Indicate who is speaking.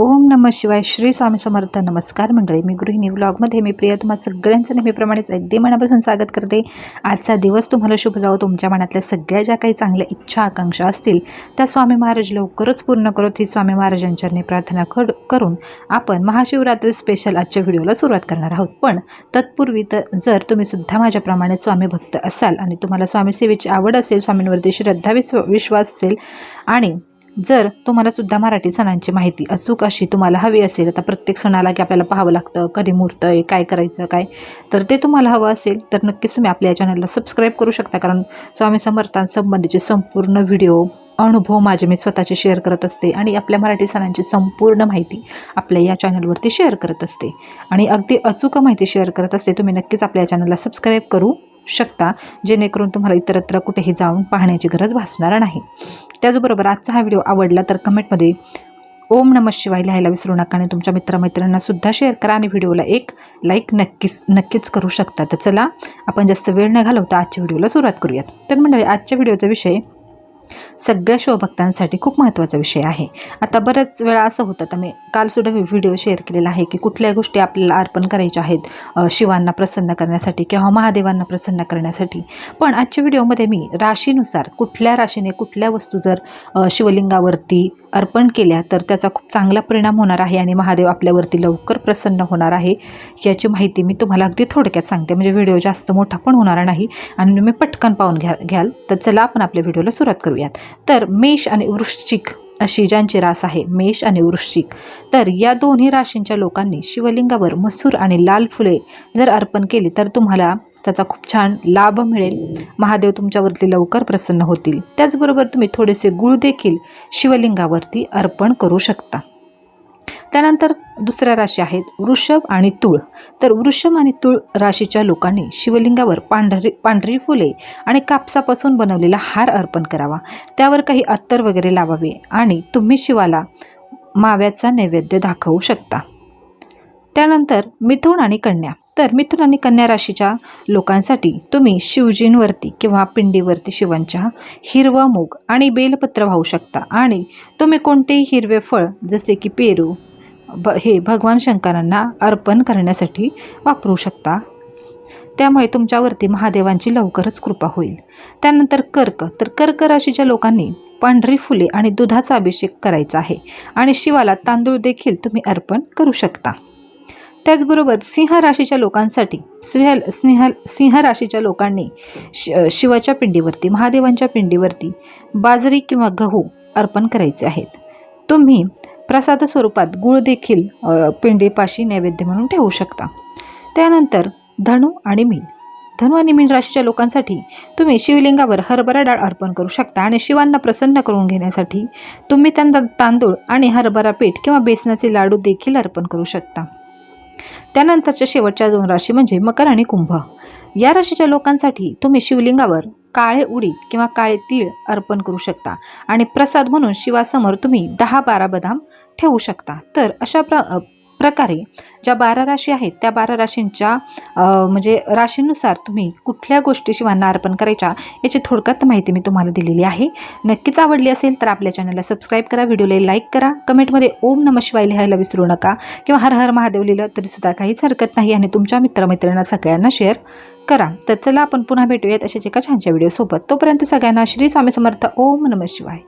Speaker 1: ओम नम शिवाय श्री स्वामी समर्थ. नमस्कार मंडळी मी गृहिणी व्लॉगमध्ये मी प्रिया तुम्हाला सगळ्यांचं नेहमीप्रमाणेच अगदी मनापासून स्वागत करते. आजचा दिवस तुम्हाला शुभ जावं. तुमच्या मनातल्या सगळ्या ज्या काही चांगल्या इच्छा आकांक्षा असतील त्या स्वामी महाराज लवकरच पूर्ण करत. ही स्वामी महाराजांच्या प्रार्थना कड करून आपण महाशिवरात्री स्पेशल आजच्या व्हिडिओला सुरुवात करणार आहोत. पण तत्पूर्वी तर जर तुम्ही सुद्धा माझ्याप्रमाणे स्वामी भक्त असाल आणि तुम्हाला स्वामी सेवेची आवड असेल स्वामींवरती श्रद्धा विश्व विश्वास असेल आणि जर तुम्हाला सुद्धा मराठी सणांची माहिती अचूक अशी तुम्हाला हवी असेल आता प्रत्येक सणाला की आपल्याला पाहावं लागतं कधी मुहूर्त आहे काय करायचं काय तर ते तुम्हाला हवं असेल तर नक्कीच तुम्ही आपल्या या चॅनलला सबस्क्राईब करू शकता. कारण स्वामी समर्थांसंबंधीचे संपूर्ण व्हिडिओ अनुभव माझे मी स्वतःचे शेअर करत असते आणि आपल्या मराठी सणांची संपूर्ण माहिती आपल्या या चॅनलवरती शेअर करत असते. आणि अगदी अचूक माहिती शेअर करत असते तुम्ही नक्कीच आपल्या या चॅनलला सबस्क्राईब करू शकता जेणेकरून तुम्हाला इतरत्र कुठेही जाऊन पाहण्याची गरज भासणार नाही. त्याचबरोबर आजचा हा व्हिडिओ आवडला तर कमेंटमध्ये ओम नमः शिवाय लिहायला विसरू नका आणि तुमच्या मित्रमैत्रिणींना सुद्धा शेअर करा आणि व्हिडिओला एक लाईक नक्कीच नक्कीच करू शकता. तर चला आपण जास्त वेळ न घालवता आजच्या व्हिडिओला सुरुवात करूयात. तर मंडळी आजच्या व्हिडिओचा विषय सगळ्या शिवभक्तांसाठी खूप महत्त्वाचा विषय आहे. आता बऱ्याच वेळा असं होतं तर मी कालसुद्धा मी व्हिडिओ शेअर केलेला आहे की कुठल्या गोष्टी आपल्याला अर्पण करायच्या आहेत शिवांना प्रसन्न करण्यासाठी किंवा महादेवांना प्रसन्न करण्यासाठी. पण आजच्या व्हिडिओमध्ये मी राशीनुसार कुठल्या राशीने कुठल्या वस्तू जर शिवलिंगावरती अर्पण केल्या तर त्याचा खूप चांगला परिणाम होणार आहे आणि महादेव आपल्यावरती लवकर प्रसन्न होणार आहे याची माहिती मी तुम्हाला अगदी थोडक्यात सांगते. म्हणजे व्हिडिओ जास्त मोठा पण होणार नाही आणि तुम्ही पटकन पाहून घ्या घ्याल. तर चला आपण आपल्या व्हिडिओला सुरुवात करूयात. तर मेष आणि वृश्चिक अशी ज्यांची रास आहे मेष आणि वृश्चिक तर या दोन्ही राशींच्या लोकांनी शिवलिंगावर मसूर आणि लाल फुले जर अर्पण केली तर तुम्हाला त्याचा खूप छान लाभ मिळेल. महादेव तुमच्यावरती लवकर प्रसन्न होतील. त्याचबरोबर तुम्ही थोडेसे गुळ देखील शिवलिंगावरती अर्पण करू शकता. त्यानंतर दुसऱ्या राशी आहेत वृषभ आणि तुळ. तर वृषभ आणि तुळ राशीच्या लोकांनी शिवलिंगावर पांढरी पांढरी फुले आणि कापसापासून बनवलेला हार अर्पण करावा. त्यावर काही अत्तर वगैरे लावावे आणि तुम्ही शिवाला माव्याचा नैवेद्य दाखवू शकता. त्यानंतर मिथुन आणि कन्या. तर मिथुन आणि कन्या राशीच्या लोकांसाठी तुम्ही शिवजींवरती किंवा पिंडीवरती शिवांच्या हिरवा मूग आणि बेलपत्र वाहू शकता. आणि तुम्ही कोणतेही हिरवे फळ जसे की पेरू ब हे भगवान शंकरांना अर्पण करण्यासाठी वापरू शकता. त्यामुळे तुमच्यावरती महादेवांची लवकरच कृपा होईल. त्यानंतर कर्क. तर कर्क राशीच्या लोकांनी पांढरी फुले आणि दुधाचा अभिषेक करायचा आहे आणि शिवाला तांदूळ देखील तुम्ही अर्पण करू शकता. त्याचबरोबर सिंह राशीच्या लोकांसाठी स्नेह स्नेह सिंह राशीच्या लोकांनी शि शिवाच्या पिंडीवरती महादेवांच्या पिंडीवरती बाजरी किंवा गहू अर्पण करायचे आहेत. तुम्ही प्रसाद स्वरूपात गुळ देखील पिंडीपाशी नैवेद्य म्हणून ठेवू शकता. त्यानंतर धनु आणि मीन. धनु आणि मीन राशीच्या लोकांसाठी तुम्ही शिवलिंगावर हरभरा डाळ अर्पण करू शकता आणि शिवांना प्रसन्न करून घेण्यासाठी तुम्ही त्यांना तांदूळ आणि हरभरा पीठ किंवा बेसनाचे लाडू देखील अर्पण करू शकता. त्यानंतरच्या शेवटच्या दोन राशी म्हणजे मकर आणि कुंभ. या राशीच्या लोकांसाठी तुम्ही शिवलिंगावर काळे उडीद किंवा काळे तीळ अर्पण करू शकता आणि प्रसाद म्हणून शिवासमोर तुम्ही दहा बारा बदाम ठेवू शकता. तर अशा प्र प्रकारे ज्या बारा राशी आहेत त्या बारा राशींच्या म्हणजे राशीनुसार तुम्ही कुठल्या गोष्टी शिवांना अर्पण करायच्या याची थोडक्यात माहिती मी तुम्हाला दिलेली आहे. नक्कीच आवडली असेल तर आपल्या चॅनलला सबस्क्राईब करा व्हिडिओला लाईक करा कमेंटमध्ये ओम नम शिवाय लिहायला विसरू नका किंवा हर हर महादेव लिहिलं तरीसुद्धा काहीच हरकत नाही आणि तुमच्या मित्रमैत्रिणींना सगळ्यांना शेअर करा. तर चला आपण पुन्हा भेटूयात अशाच एका छानच्या व्हिडिओसोबत तोपर्यंत सगळ्यांना श्री स्वामी समर्थ. ओम नम शिवाय.